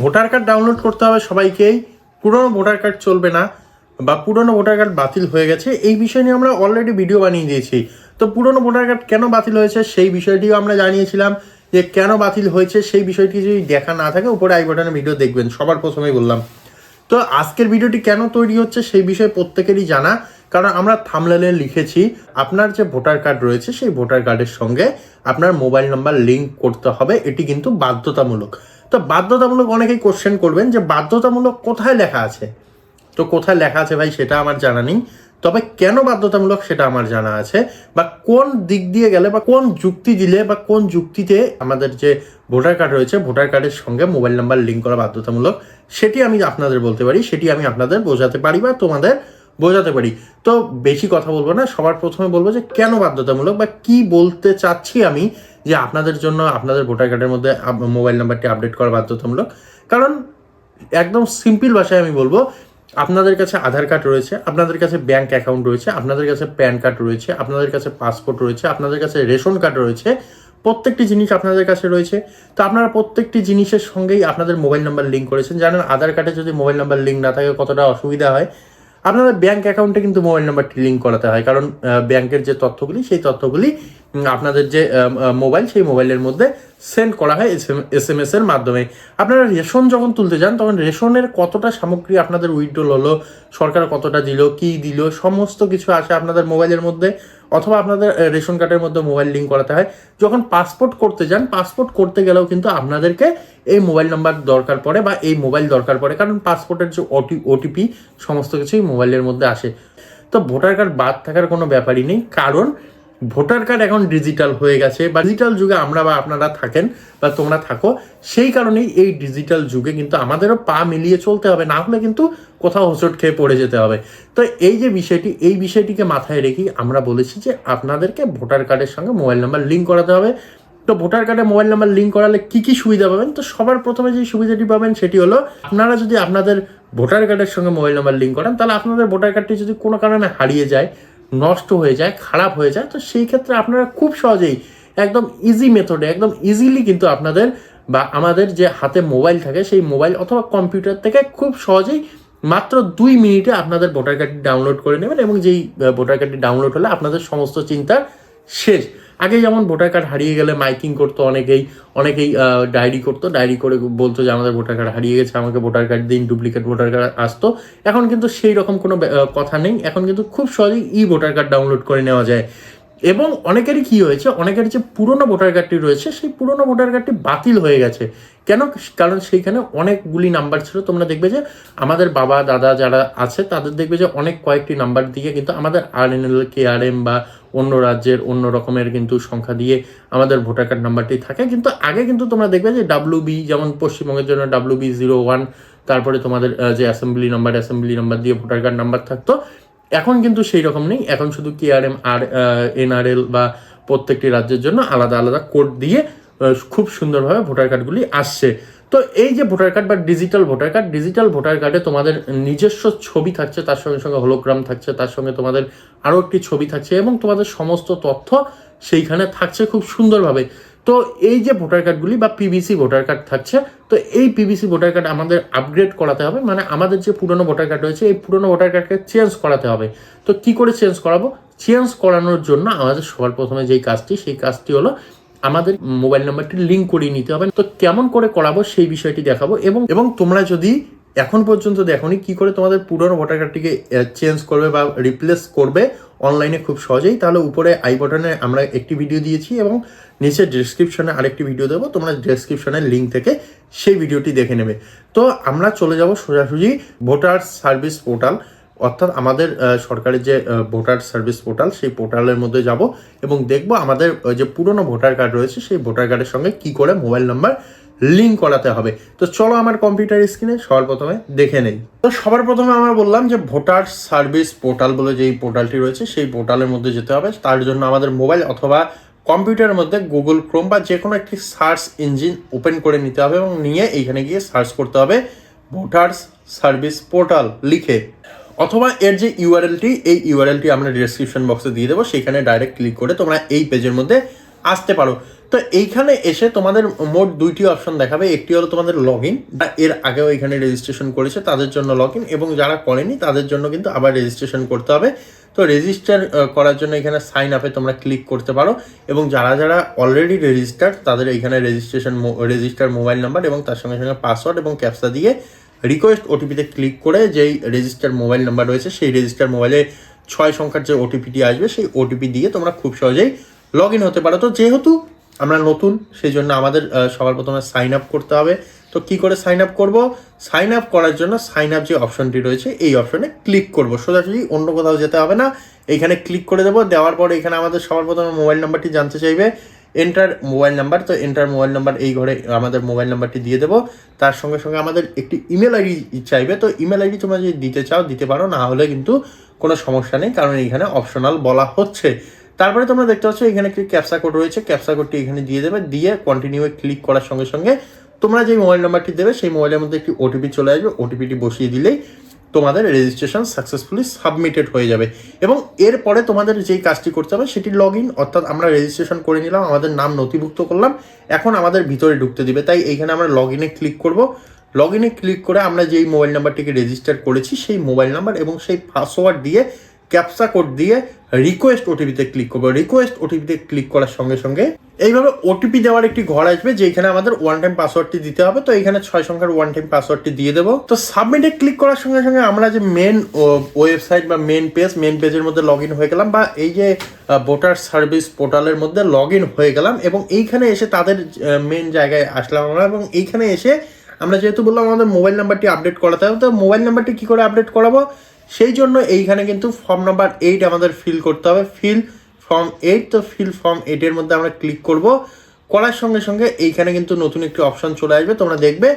Voter card download করতে হবে সবাইকেই পুরনো ভোটার কার্ড চলবে না বা পুরনো ভোটার কার্ড বাতিল হয়ে গেছে, এই বিষয় নিয়ে আমরা অলরেডি ভিডিও বানিয়ে দিয়েছি। তো পুরনো ভোটার কার্ড কেন বাতিল হয়েছে সেই বিষয়টিও আমরা জানিয়েছিলাম যে কেন বাতিল হয়েছে সেই বিষয়টি যদি দেখা না থাকে, উপরে আই বাটনে ভিডিও দেখবেন, সবার প্রথমেই বললাম। তো আজকের ভিডিওটি কেন তৈরি হচ্ছে সেই বিষয়ে প্রত্যেকেরই জানা, কারণ আমরা থামলেলে লিখেছি, আপনার যে ভোটার কার্ড রয়েছে সেই ভোটার কার্ডের সঙ্গে আপনার মোবাইল নাম্বার লিঙ্ক করতে হবে, এটি কিন্তু বাধ্যতামূলক। তো বাধ্যতামূলক অনেকেই কোশ্চেন করবেন যে বাধ্যতামূলক কোথায় লেখা আছে? তো কোথায় লেখা আছে ভাই সেটা আমার জানা নেই। তবে কেন বাধ্যতামূলক সেটা আমার জানা আছে? বা কোন দিক দিয়ে গেলে বা কোন যুক্তি দিলে বা কোন যুক্তিতে আমাদের যে ভোটার কার্ড রয়েছে, ভোটার কার্ডের সঙ্গে মোবাইল নাম্বার লিঙ্ক করা বাধ্যতামূলক, সেটি আমি আপনাদের বলতে পারি, সেটি আমি আপনাদের বোঝাতে পারি বা তোমাদের বোঝাতে পারি। তো বেশি কথা বলব না, সবার প্রথমে বলব যে কেন বাধ্যতামূলক বা কি বলতে চাচ্ছি আমি যে আপনাদের জন্য, আপনাদের ভোটার কার্ডের মধ্যে মোবাইল নাম্বারটি আপডেট করা বাধ্যতামূলক? কারণ একদম সিম্পল ভাষায় আমি বলব, আপনাদের কাছে আধার কার্ড রয়েছে, আপনাদের কাছে ব্যাংক অ্যাকাউন্ট রয়েছে, আপনাদের কাছে প্যান কার্ড রয়েছে, আপনাদের কাছে পাসপোর্ট রয়েছে, আপনাদের কাছে রেশন কার্ড রয়েছে, প্রত্যেকটি জিনিস আপনাদের কাছে রয়েছে। তো আপনারা প্রত্যেকটি জিনিসের সঙ্গেই আপনাদের মোবাইল নাম্বার লিঙ্ক করেছেন। জানেন, আধার কার্ডে যদি মোবাইল নাম্বার লিঙ্ক না থাকে, কতটা অসুবিধা হয়? আপনাদের ব্যাংক অ্যাকাউন্টে কিন্তু মোবাইল নাম্বারটি লিঙ্ক করাতে হয়। কারণ ব্যাংকের যে তথ্যগুলি, সেই তথ্যগুলি আপনাদের যে মোবাইল সেই মোবাইলের মধ্যে সেন্ড করা হয় এস এম এস এর মাধ্যমে। আপনারা রেশন যখন তুলতে যান, তখন রেশনের কতটা সামগ্রী আপনাদের উইথড্রল হলো সরকার কতটা দিল, কি দিল, সমস্ত কিছু আসে আপনাদের মোবাইলের মধ্যে। অথবা আপনাদের রেশন কার্ডের মধ্যে মোবাইল লিঙ্ক করাতে হয়। যখন পাসপোর্ট করতে যান পাসপোর্ট করতে গেলেও কিন্তু আপনাদেরকে এই মোবাইল নাম্বার দরকার পড়ে বা এই মোবাইল দরকার পড়ে। কারণ পাসপোর্টের যে ওটি ওটিপি সমস্ত কিছুই মোবাইলের মধ্যে আসে। তো ভোটার কার্ড বাদ থাকার কোনো ব্যাপারই নেই। কারণ ভোটার কার্ড এখন ডিজিটাল হয়ে গেছে, বা ডিজিটাল যুগে আমরা বা আপনারা থাকেন বা তোমরা থাকো, সেই কারণেই এই ডিজিটাল যুগে কিন্তু আমাদেরও পা মিলিয়ে চলতে হবে, না হলে কিন্তু কোথাও হোঁচট খেয়ে পড়ে যেতে হবে। তো এই যে বিষয়টি, এই বিষয়টিকে মাথায় রেখেই আমরা বলেছি যে আপনাদেরকে ভোটার কার্ডের সঙ্গে মোবাইল নাম্বার লিঙ্ক করাতে হবে। তো ভোটার কার্ডে মোবাইল নাম্বার লিঙ্ক করালে কি কি সুবিধা পাবেন? তো সবার প্রথমে যে সুবিধাটি পাবেন সেটি হলো, আপনারা যদি আপনাদের ভোটার কার্ডের সঙ্গে মোবাইল নাম্বার লিঙ্ক করেন, তাহলে আপনাদের ভোটার কার্ডটি যদি কোনো কারণে হারিয়ে যায় নষ্ট হয়ে যায়, খারাপ হয়ে যায়, তো সেই ক্ষেত্রে আপনারা খুব সহজেই একদম ইজি মেথডে একদম ইজিলি কিন্তু আপনাদের বা আমাদের যে হাতে মোবাইল থাকে, সেই মোবাইল অথবা কম্পিউটার থেকে খুব সহজেই মাত্র দুই মিনিটে আপনাদের ভোটার কার্ডটি ডাউনলোড করে নেবেন এবং যেই ভোটার কার্ডটি ডাউনলোড হলে আপনাদের সমস্ত চিন্তা শেষ। আগে যেমন ভোটার কার্ড হারিয়ে গেলে মাইকিং করতো অনেকেই অনেকেই ডায়েরি করতো, ডায়েরি করে বলতো যে আমাদের ভোটার কার্ড হারিয়ে গেছে, আমাকে ভোটার কার্ড দিন, ডুপ্লিকেট ভোটার কার্ড আসতো। এখন কিন্তু সেই রকম কোনো কথা নেই। এখন কিন্তু খুব সহজেই ই ভোটার কার্ড ডাউনলোড করে নেওয়া যায়। এবং অনেকেরই কি হয়েছে, অনেকের যে পুরনো ভোটার কার্ডটি রয়েছে, সেই পুরনো ভোটার কার্ডটি বাতিল হয়ে গেছে। কেন? কারণ সেইখানে অনেকগুলি নাম্বার ছিল। তোমরা দেখবে যে আমাদের বাবা, দাদা যারা আছে, তাদের দেখবে যে অনেক কয়েকটি নাম্বার দিয়ে কিন্তু আমাদের আর এন এল কে আর এম বা অন্য রাজ্যের অন্য রকমের কিন্তু সংখ্যা দিয়ে আমাদের ভোটার কার্ড নাম্বারটি থাকে। কিন্তু আগে কিন্তু তোমরা দেখবে যে ডাব্লিউ বি, যেমন পশ্চিমবঙ্গের জন্য ডাব্লিউ বি জিরো ওয়ান, তারপরে তোমাদের যে অ্যাসেম্বলি নাম্বার অ্যাসেম্বলি নাম্বার দিয়ে ভোটার কার্ড নাম্বার থাকতো এখন কিন্তু সেই রকম নেই। এখন শুধু কেআরএম আর এনআরএল বা প্রত্যেকটি রাজ্যের জন্য আলাদা আলাদা কোড দিয়ে খুব সুন্দরভাবে ভোটার কার্ডগুলি আসছে। তো এই যে ভোটার কার্ড বা digital voter card, digital voter কার্ডে তোমাদের নিজস্ব ছবি থাকছে, তার সঙ্গে সঙ্গে হলোগ্রাম থাকছে, তার সঙ্গে তোমাদের আরও একটি ছবি থাকছে এবং তোমাদের সমস্ত তথ্য সেইখানে থাকছে খুব সুন্দরভাবে। তো এই যে ভোটার কার্ডগুলি বা পিভিসি ভোটার কার্ড থাকছে, তো এই পিভিসি ভোটার কার্ড আমাদের আপগ্রেড করাতে হবে মানে আমাদের যে পুরনো ভোটার কার্ড রয়েছে, এই পুরনো ভোটার কার্ডকে চেঞ্জ করাতে হবে। তো কি করে চেঞ্জ করাবো? চেঞ্জ করানোর জন্য আমাদের সবার প্রথমে যেই কাজটি, সেই কাজটি হলো আমাদের মোবাইল নাম্বারটি লিঙ্ক করিয়ে নিতে হবে। তো কেমন করে করাবো সেই বিষয়টি দেখাবো এবং এবং তোমরা যদি এখন পর্যন্ত দেখোনি কি করে তোমাদের পুরনো ভোটার কার্ডটিকে চেঞ্জ করবে বা রিপ্লেস করবে অনলাইনে খুব সহজেই। তাহলে উপরে আই বটনে আমরা একটি ভিডিও দিয়েছি এবং নিচে ডেসক্রিপশনে আরেকটি ভিডিও দেবো। তোমরা ডেসক্রিপশনের লিঙ্ক থেকে সেই ভিডিওটি দেখে নেবে। তো আমরা চলে যাব সোজাসুজি ভোটার সার্ভিস পোর্টাল। অর্থাৎ আমাদের সরকারের যে ভোটার সার্ভিস পোর্টাল, সেই পোর্টালের মধ্যে যাব এবং দেখব আমাদের যে পুরনো ভোটার কার্ড রয়েছে, সেই ভোটার কার্ডের সঙ্গে কি করে মোবাইল নাম্বার লিঙ্ক করাতে হবে। তো চলো আমার কম্পিউটার স্ক্রিনে সবার প্রথমে দেখে নেই। তো সবার প্রথমে আমরা বললাম যে ভোটার সার্ভিস পোর্টাল বলে যেই পোর্টালটি রয়েছে, সেই পোর্টালের মধ্যে যেতে হবে। তার জন্য আমাদের মোবাইল অথবা কম্পিউটারের মধ্যে গুগল ক্রোম বা যে কোনো একটি সার্চ ইঞ্জিন ওপেন করে নিতে হবে এবং নিয়ে এইখানে গিয়ে সার্চ করতে হবে ভোটার্স সার্ভিস পোর্টাল লিখে। অথবা এর যে ইউআরএলটি এই ইউআরএলটি আমরা ডিসক্রিপশন বক্সে দিয়ে দেবো। সেখানে ডাইরেক্ট ক্লিক করে তোমরা এই পেজের মধ্যে আসতে পারো। তো এইখানে এসে তোমাদের মোট দুইটি অপশন দেখাবে। একটি হলো তোমাদের লগ ইন এর আগেও এখানে রেজিস্ট্রেশন করেছে, তাদের জন্য লগ ইন এবং যারা করেনি, তাদের জন্য কিন্তু আবার রেজিস্ট্রেশন করতে হবে। তো রেজিস্টার করার জন্য এখানে সাইন আপে তোমরা ক্লিক করতে পারো, এবং যারা যারা অলরেডি রেজিস্টার তাদের এখানে রেজিস্ট্রেশন রেজিস্টার মোবাইল নাম্বার এবং তার সঙ্গে সঙ্গে পাসওয়ার্ড এবং ক্যাপসা দিয়ে রিকোয়েস্ট ওটিপিতে ক্লিক করে যেই রেজিস্টার মোবাইল নাম্বার রয়েছে, সেই রেজিস্টার মোবাইলে ছয় সংখ্যার যে ওটিপিটি আসবে, সেই ওটিপি দিয়ে তোমরা খুব সহজেই লগ ইন হতে পারো। তো যেহেতু আমরা নতুন, সেই জন্য আমাদের সবার প্রথমে সাইন আপ করতে হবে। তো কি করে সাইন আপ করব? সাইন আপ করার জন্য সাইন আপ যে অপশনটি রয়েছে, এই অপশনে ক্লিক করব। সোজাসুজি অন্য কোথাও যেতে হবে না। এইখানে ক্লিক করে দেবো, দেওয়ার পর এখানে আমাদের সবার প্রথমে মোবাইল নাম্বারটি জানতে চাইবে। এন্টার মোবাইল নাম্বার তো এন্টার মোবাইল নাম্বার এই ঘরে আমাদের মোবাইল নাম্বারটি দিয়ে দেবো। তার সঙ্গে সঙ্গে আমাদের একটি ইমেল আইডি চাইবে। তো ইমেল আইডি তোমরা যদি দিতে চাও, দিতে পারো, না হলে কিন্তু কোনো সমস্যা নেই, কারণ এইখানে অপশনাল বলা হচ্ছে। তারপরে তোমরা দেখতে পাচ্ছ এখানে একটি ক্যাপসা কোড রয়েছে। ক্যাপসা কোডটি এখানে দিয়ে দেবে। দিয়ে কন্টিনিউ ক্লিক করার সঙ্গে সঙ্গে তোমরা যে মোবাইল নাম্বারটি দেবে, সেই মোবাইলের মধ্যে একটি ওটিপি চলে আসবে। ওটিপিটি বসিয়ে দিলেই তোমাদের রেজিস্ট্রেশন সাকসেসফুলি সাবমিটেড হয়ে যাবে। এবং এরপরে তোমাদের যেই কাজটি করতে হবে, সেটি লগ ইন অর্থাৎ আমরা রেজিস্ট্রেশন করে নিলাম, আমাদের নাম নথিভুক্ত করলাম, এখন আমাদের ভিতরে ঢুকতে দিবে। তাই এইখানে আমরা লগ ইনে ক্লিক করব। লগ ইনে ক্লিক করে আমরা যেই মোবাইল নাম্বারটিকে রেজিস্টার করেছি, সেই মোবাইল নাম্বার এবং সেই পাসওয়ার্ড দিয়ে ক্যাপসা কোড দিয়ে রিকোয়েস্ট ওটিপিতে ক্লিক করব। রিকোয়েস্ট ওটিপিতে ক্লিক করার সঙ্গে সঙ্গে এইভাবে ওটিপি দেওয়ার একটি ঘর আসবে, যেখানে আমাদের ওয়ান টাইম পাসওয়ার্ডটি দিতে হবে। তো এখানে ছয় সংখ্যার ওয়ান টাইম পাসওয়ার্ডটি দিয়ে দেবো। তো সাবমিটে ক্লিক করার সঙ্গে সঙ্গে আমরা যে মেন ওয়েবসাইট বা মেন পেজ মেন পেজের মধ্যে লগ ইন হয়ে গেলাম বা এই যে ভোটার সার্ভিস পোর্টালের মধ্যে লগ ইন হয়ে গেলাম এবং এইখানে এসে তাদের মেন জায়গায় আসলাম আমরা এবং এইখানে এসে আমরা যেহেতু বললাম আমাদের মোবাইল নাম্বারটি আপডেট করাতে হবে, তো মোবাইল নাম্বারটি কী করে আপডেট করাবো? সেই জন্য এইখানে কিন্তু ফর্ম নাম্বার এইট আমাদের ফিল করতে হবে। ফিল ফর্ম এইট তো ফিল ফর্ম এইটের মধ্যে আমরা ক্লিক করব। করার সঙ্গে সঙ্গে এইখানে কিন্তু নতুন একটি অপশন চলে আসবে। তোমরা দেখবে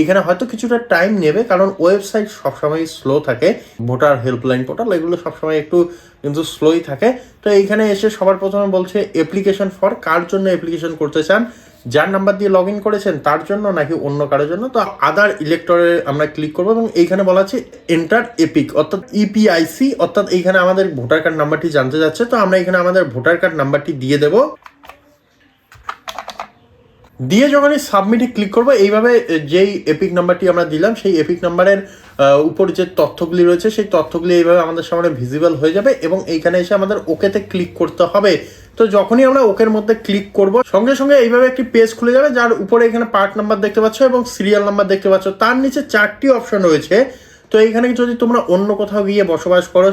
এইখানে হয়তো কিছুটা টাইম নেবে, কারণ ওয়েবসাইট সবসময় স্লো থাকে। ভোটার হেল্পলাইন পোর্টাল এগুলো সবসময় একটু কিন্তু স্লোই থাকে। তো এইখানে এসে সবার প্রথমে বলছে অ্যাপ্লিকেশন ফর কার জন্য অ্যাপ্লিকেশন করতে চান? যার নাম্বার দিয়ে লগ ইন করেছেন, তার জন্য নাকি অন্য কারোর জন্য? তো আদার ইলেক্টরে আমরা ক্লিক করব এবং এইখানে বলা আছে এন্টার এপিক অর্থাৎ ইপিআইসি অর্থাৎ এইখানে আমাদের ভোটার কার্ড নাম্বারটি জানতে যাচ্ছে। তো আমরা এখানে আমাদের ভোটার কার্ড নাম্বারটি দিয়ে দেবো। দিয়ে যখনই সাবমিটে ক্লিক করব, এইভাবে যেই এপিক নাম্বারটি আমরা দিলাম, সেই এপিক নাম্বারের উপর যে তথ্যগুলি রয়েছে, সেই তথ্যগুলি এইভাবে আমাদের সামনে ভিজিবল হয়ে যাবে এবং এইখানে এসে আমাদের ওকেতে ক্লিক করতে হবে। তো যখনই আমরা ওকের মধ্যে ক্লিক করব, সঙ্গে সঙ্গে এইভাবে একটি পেজ খুলে যাবে, যার উপরে এখানে পার্ট নাম্বার দেখতে পাচ্ছ এবং সিরিয়াল নাম্বার দেখতে পাচ্ছ। তার নিচে চারটি অপশন রয়েছে। তো এইখানে যদি তোমরা অন্য কোথাও গিয়ে বসবাস করো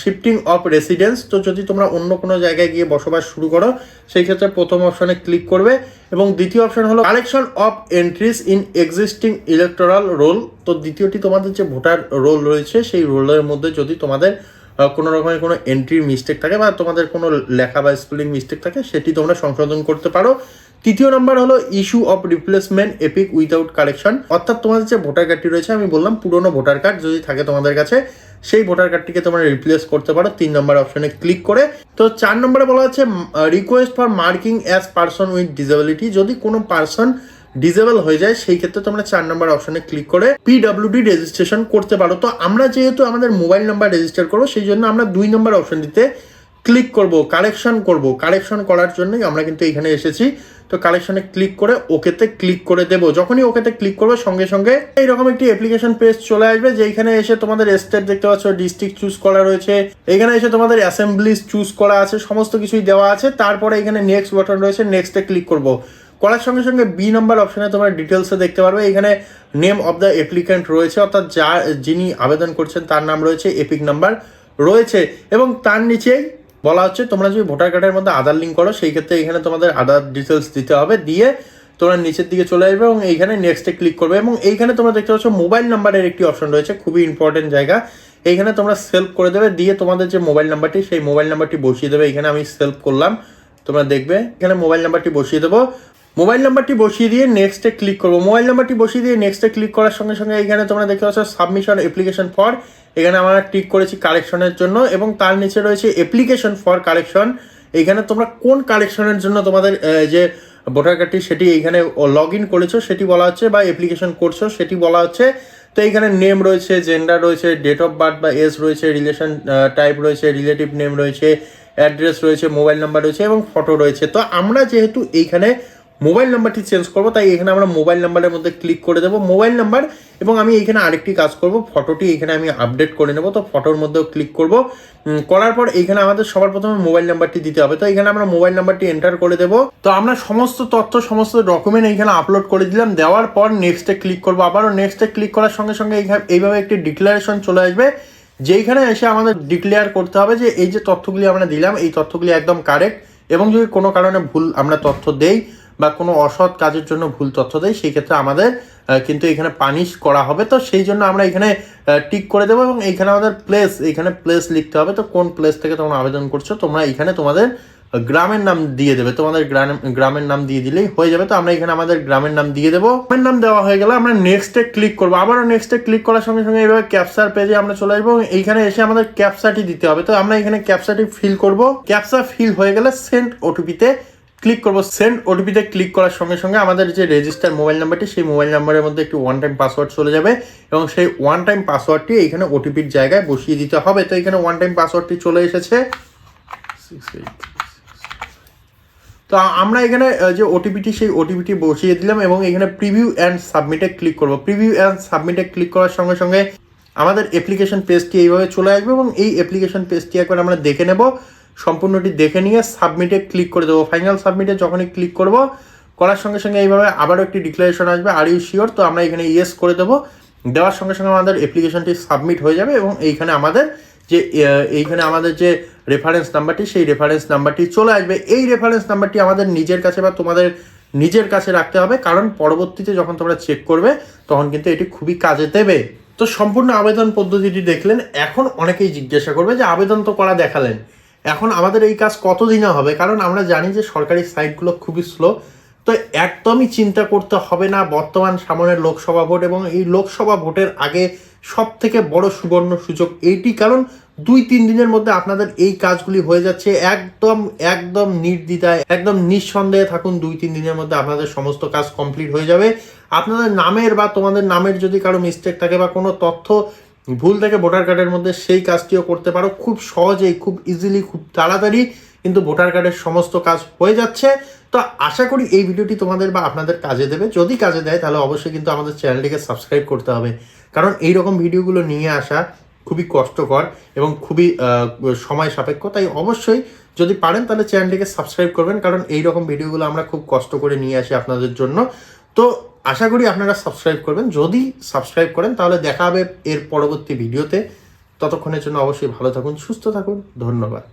শিফটিং অফ রেসিডেন্স তো যদি তোমরা অন্য কোনো জায়গায় গিয়ে বসবাস শুরু করো, সেই ক্ষেত্রে প্রথম অপশনে ক্লিক করবে। এবং দ্বিতীয় অপশন হলো collection of entries in existing electoral roll তো দ্বিতীয়টি তোমাদের যে ভোটার রোল রয়েছে, সেই রোলের মধ্যে যদি তোমাদের কোনো রকমের কোনো এন্ট্রির মিস্টেক থাকে বা তোমাদের কোনো লেখা বা স্পেলিং মিস্টেক থাকে, সেটি তোমরা সংশোধন করতে পারো। তৃতীয় নাম্বার হলো issue of replacement EPIC without correction অর্থাৎ তোমাদের যে ভোটার কার্ডটি রয়েছে, আমি বললাম পুরনো ভোটার কার্ড যদি থাকে তোমাদের কাছে, সেই ভোটার কার্ডটিকে তোমরা রিপ্লেস করতে পারো। তিন নম্বর অপশনে ক্লিক করে। তো চার নম্বরে বলা হচ্ছে request for marking as person with disability যদি কোনো পার্সন ডিজেবল হয়ে যায়, সেই ক্ষেত্রে তোমরা চার নম্বর অপশনে ক্লিক করে পিডব্লিউডি রেজিস্ট্রেশন করতে পারো। তো আমরা যেহেতু আমাদের মোবাইল নাম্বার রেজিস্টার করব, সেই জন্য আমরা দুই নম্বর অপশনটিতে ক্লিক করব কারেকশন করব। কারেকশন করার জন্যই আমরা কিন্তু এখানে এসেছি। তো কালেকশনে ক্লিক করে ওকেতে ক্লিক করে দেব। যখনই ওকেতে ক্লিক করব, সঙ্গে সঙ্গে এইরকম একটি অ্যাপ্লিকেশন পেজ চলে আসবে যেখানে এসে তোমাদের স্টেট দেখতে পাচ্ছ ডিস্ট্রিক্ট চুজ করা রয়েছে। এখানে এসে তোমাদের অ্যাসেম্বলিজ চুজ করা আছে, সমস্ত কিছুই দেওয়া আছে। তারপরে এখানে নেক্সট বাটন রয়েছে নেক্সটে ক্লিক করব। করার সঙ্গে সঙ্গে বি নাম্বার অপশানে তোমরা ডিটেলসে দেখতে পারবে। এখানে নেম অফ দ্য অ্যাপ্লিক্যান্ট রয়েছে, অর্থাৎ যা, যিনি আবেদন করছেন তার নাম রয়েছে এপিক নাম্বার রয়েছে। এবং তার নিচেই বলা হচ্ছে, তোমরা যদি ভোটার কার্ডের মধ্যে আধার লিঙ্ক করো, সেই ক্ষেত্রে এখানে তোমাদের আধার ডিটেলস দিতে হবে। দিয়ে তোমরা নিচের দিকে চলে আসবে এবং এইখানে নেক্সটে ক্লিক করবে। এবং এইখানে তোমরা দেখতে পাচ্ছ মোবাইল নাম্বারের একটি অপশন রয়েছে, খুবই ইম্পর্টেন্ট জায়গা। এইখানে তোমরা সেলফ করে দেবে, দিয়ে তোমাদের যে মোবাইল নাম্বারটি সেই মোবাইল নাম্বারটি বসিয়ে দেবে। এখানে আমি সেলফ করলাম, তোমরা দেখবে, এখানে মোবাইল নাম্বারটি বসিয়ে দেবো। মোবাইল নাম্বারটি বসিয়ে দিয়ে নেক্সটে ক্লিক করব। মোবাইল নাম্বারটি বসিয়ে দিয়ে নেক্সটে ক্লিক করার সঙ্গে সঙ্গে এখানে তোমরা দেখতে পাচ্ছ সাবমিশন অ্যাপ্লিকেশন ফর এখানে আমরা ক্লিক করেছি কালেকশনের জন্য এবং তার নিচে রয়েছে অ্যাপ্লিকেশন ফর কালেকশন এখানে তোমরা কোন কালেকশনের জন্য তোমাদের যে ভোটার কার্ডটি সেটি এইখানে লগ ইন করেছ, সেটি বলা হচ্ছে বা অ্যাপ্লিকেশন করছ, সেটি বলা হচ্ছে। তো এইখানে নেম রয়েছে জেন্ডার রয়েছে ডেট অফ বার্থ বা এজ রয়েছে রিলেশন টাইপ রয়েছে রিলেটিভ নেম রয়েছে অ্যাড্রেস রয়েছে মোবাইল নাম্বার রয়েছে এবং ফটো রয়েছে। তো আমরা যেহেতু এইখানে মোবাইল নাম্বারটি চেঞ্জ করব, তাই এখানে আমরা মোবাইল নাম্বারের মধ্যে ক্লিক করে দেবো মোবাইল নাম্বার এবং আমি এখানে আরেকটি কাজ করব, ফটোটি এখানে আমি আপডেট করে নেব। তো ফটোর মধ্যেও ক্লিক করব। করার পর এখানে আমাদের সবার প্রথমে মোবাইল নাম্বারটি দিতে হবে। তো এখানে আমরা মোবাইল নাম্বারটি এন্টার করে দেব। তো আমরা সমস্ত তথ্য, সমস্ত ডকুমেন্ট এখানে আপলোড করে দিলাম। দেওয়ার পর নেক্সটে ক্লিক করব। আবারও নেক্সটে ক্লিক করার সঙ্গে সঙ্গে এইখানে এইভাবে একটি ডিক্লারেশন চলে আসবে। যেইখানে এসে আমাদের ডিক্লেয়ার করতে হবে যে এই যে তথ্যগুলি আমরা দিলাম, এই তথ্যগুলি একদম কারেক্ট এবং যদি কোনো কারণে ভুল আমরা তথ্য দেই বা কোনো অসৎ কাজের জন্য ভুল তথ্য দেয়, সেই ক্ষেত্রে আমাদের কিন্তু এখানে পানিশ করা হবে। তো সেই জন্য আমরা এখানে টিক করে দেবো এবং এইখানে আমাদের প্লেস এখানে প্লেস লিখতে হবে। তো কোন প্লেস থেকে তোমরা আবেদন করছ, তোমরা এখানে তোমাদের গ্রামের নাম দিয়ে দেবে। তোমাদের গ্রাম- গ্রামের নাম দিয়ে দিলেই হয়ে যাবে। তো আমরা এখানে আমাদের গ্রামের নাম দিয়ে দেবো। গ্রামের নাম দেওয়া হয়ে গেলে আমরা নেক্সটে ক্লিক করব। আবারও নেক্সটে ক্লিক করার সঙ্গে সঙ্গে এইভাবে ক্যাপচার পেজে আমরা চলে আসব এইখানে এসে আমাদের ক্যাপসাটি দিতে হবে। তো আমরা এখানে ক্যাপচাটি ফিল করব। ক্যাপচা ফিল হয়ে গেলে সেন্ট ওটিপিতে ক্লিক করব সেন্ড ওটিপিতে ক্লিক করার সঙ্গে সঙ্গে আমাদের যে রেজিস্টার মোবাইল নাম্বারটি সেই মোবাইল নাম্বারের মধ্যে একটি ওয়ান টাইম পাসওয়ার্ড চলে যাবে এবং সেই ওয়ান টাইম পাসওয়ার্ডটি এখানে ওটিপির জায়গায় বসিয়ে দিতে হবে। তো এখানে ওয়ান টাইম পাসওয়ার্ডটি চলে এসেছে। তো আমরা এখানে যে ওটিপিটি সেই ওটিপিটি বসিয়ে দিলাম এবং এখানে প্রিভিউ অ্যান্ড সাবমিটে ক্লিক করব। প্রিভিউ অ্যান্ড সাবমিটে ক্লিক করার সঙ্গে সঙ্গে আমাদের অ্যাপ্লিকেশন পেজটি এইভাবে চলে আসবে এবং এই অ্যাপ্লিকেশন পেজটি একবার আমরা দেখে নেব। সম্পূর্ণটি দেখে নিয়ে সাবমিটে ক্লিক করে দেবো। ফাইনাল সাবমিটে যখনই ক্লিক করব, করার সঙ্গে সঙ্গে এইভাবে আবারও একটি ডিক্লারেশন আসবে। আর ইউ শিওর তো আমরা এখানে ইয়েস করে দেবো। দেওয়ার সঙ্গে সঙ্গে আমাদের অ্যাপ্লিকেশনটি সাবমিট হয়ে যাবে এবং এইখানে আমাদের যে এইখানে আমাদের যে রেফারেন্স নাম্বারটি সেই রেফারেন্স নাম্বারটি চলে আসবে। এই রেফারেন্স নাম্বারটি আমাদের নিজের কাছে বা তোমাদের নিজের কাছে রাখতে হবে। কারণ পরবর্তীতে যখন তোমরা চেক করবে, তখন কিন্তু এটি খুবই কাজে দেবে। তো সম্পূর্ণ আবেদন পদ্ধতিটি দেখলেন। এখন অনেকেই জিজ্ঞাসা করবে যে, আবেদন তো করা দেখালেন। এখন আমাদের এই কাজ কতদিনে হবে? কারণ আমরা জানি যে সরকারি সাইটগুলো খুবই স্লো তো একদমই চিন্তা করতে হবে না বর্তমান সামনের লোকসভা ভোট এবং এই লোকসভা ভোটের আগে সব থেকে বড় সুবর্ণ সুযোগ এইটি। কারণ দুই, তিন দিনের মধ্যে আপনাদের এই কাজগুলি হয়ে যাচ্ছে একদম একদম নির্দ্বিধায়, একদম নিঃসন্দেহে থাকুন দুই, তিন দিনের মধ্যে আপনাদের সমস্ত কাজ কমপ্লিট হয়ে যাবে। আপনাদের নামের বা তোমাদের নামের যদি কারও মিস্টেক থাকে বা কোনো তথ্য ভুল থেকে ভোটার কার্ডের মধ্যে সেই কাজটিও করতে পারো। খুব সহজেই, খুব ইজিলি খুব তাড়াতাড়ি কিন্তু ভোটার কার্ডের সমস্ত কাজ হয়ে যাচ্ছে। তো আশা করি এই ভিডিওটি তোমাদের বা আপনাদের কাজে দেবে। যদি কাজে দেয়, তাহলে অবশ্যই কিন্তু আমাদের চ্যানেলটিকে সাবস্ক্রাইব করতে হবে। কারণ এই রকম ভিডিওগুলো নিয়ে আসা খুবই কষ্টকর এবং খুবই সময় সাপেক্ষ। তাই অবশ্যই যদি পারেন, তাহলে চ্যানেলটিকে সাবস্ক্রাইব করবেন। কারণ এই রকম ভিডিওগুলো আমরা খুব কষ্ট করে নিয়ে আসি আপনাদের জন্য। তো আশা করি আপনারা সাবস্ক্রাইব করবেন। যদি সাবস্ক্রাইব করেন, তাহলে দেখা হবে এর পরবর্তী ভিডিওতে। ততক্ষণের জন্য অবশ্যই ভালো থাকুন, সুস্থ থাকুন। ধন্যবাদ।